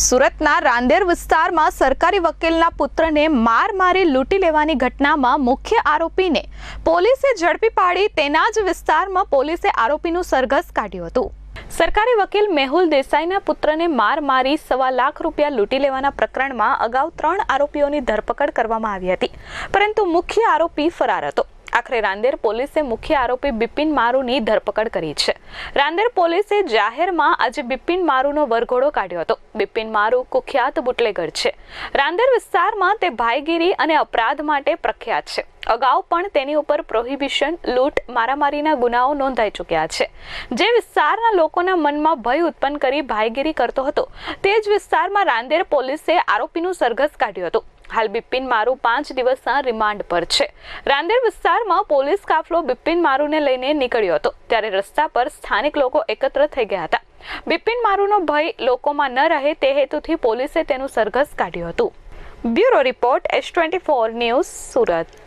સુરતના રાંદેર વિસ્તારમાં સરકારી વકીલના પુત્રને માર મારી લૂંટી લેવાની ઘટનામાં મુખ્ય આરોપીને પોલીસે ઝડપી પાડી તેના જ વિસ્તારમાં પોલીસે આરોપીનું સરઘસ કાઢ્યું હતું. સરકારી વકીલ મેહુલ દેસાઈના પુત્રને માર મારી સવા લાખ રૂપિયા લૂંટી લેવાના પ્રકરણમાં અગાઉ ત્રણ આરોપીઓની ધરપકડ કરવામાં આવી હતી. પરંતુ મુખ્ય આરોપી ફરાર હતો. આખરે રાંદેર પોલીસે મુખ્ય આરોપી બિપિન મારુની ધરપકડ કરી છે. રાંદેર પોલીસે જાહેરમાં આજે બિપિન મારુનો વરઘોડો કાઢ્યો હતો. બિપિન મારુ કુખ્યાત બુટલેગર છે. રાંદેર વિસ્તારમાં તે ભાઈગીરી અને અપરાધ માટે પ્રખ્યાત છે. અગાઉ પણ તેની ઉપર પ્રોહિબિશન, લૂંટ, મારામારીના ગુનાઓ નોંધાઈ ચૂક્યા છે. જે વિસ્તારના લોકોના મનમાં ભય ઉત્પન્ન કરી ભાઈગીરી કરતો હતો, તે જ વિસ્તારમાં રાંદેર પોલીસે આરોપીનું સરઘસ કાઢ્યું હતું. હાલ બિપિન મારુ પાંચ દિવસના રિમાન્ડ પર છે. રાંદેર વિસ્તારમાં પોલીસ કાફલો બિપિન મારુને લઈને નીકળ્યો હતો, ત્યારે રસ્તા પર સ્થાનિક લોકો એકત્ર થઈ ગયા હતા. બિપિન મારુનો ભય લોકોમાં ન રહે તે હેતુથી પોલીસે તેનું સરઘસ કાઢ્યું હતું. Bureau report, S twenty four news Surat.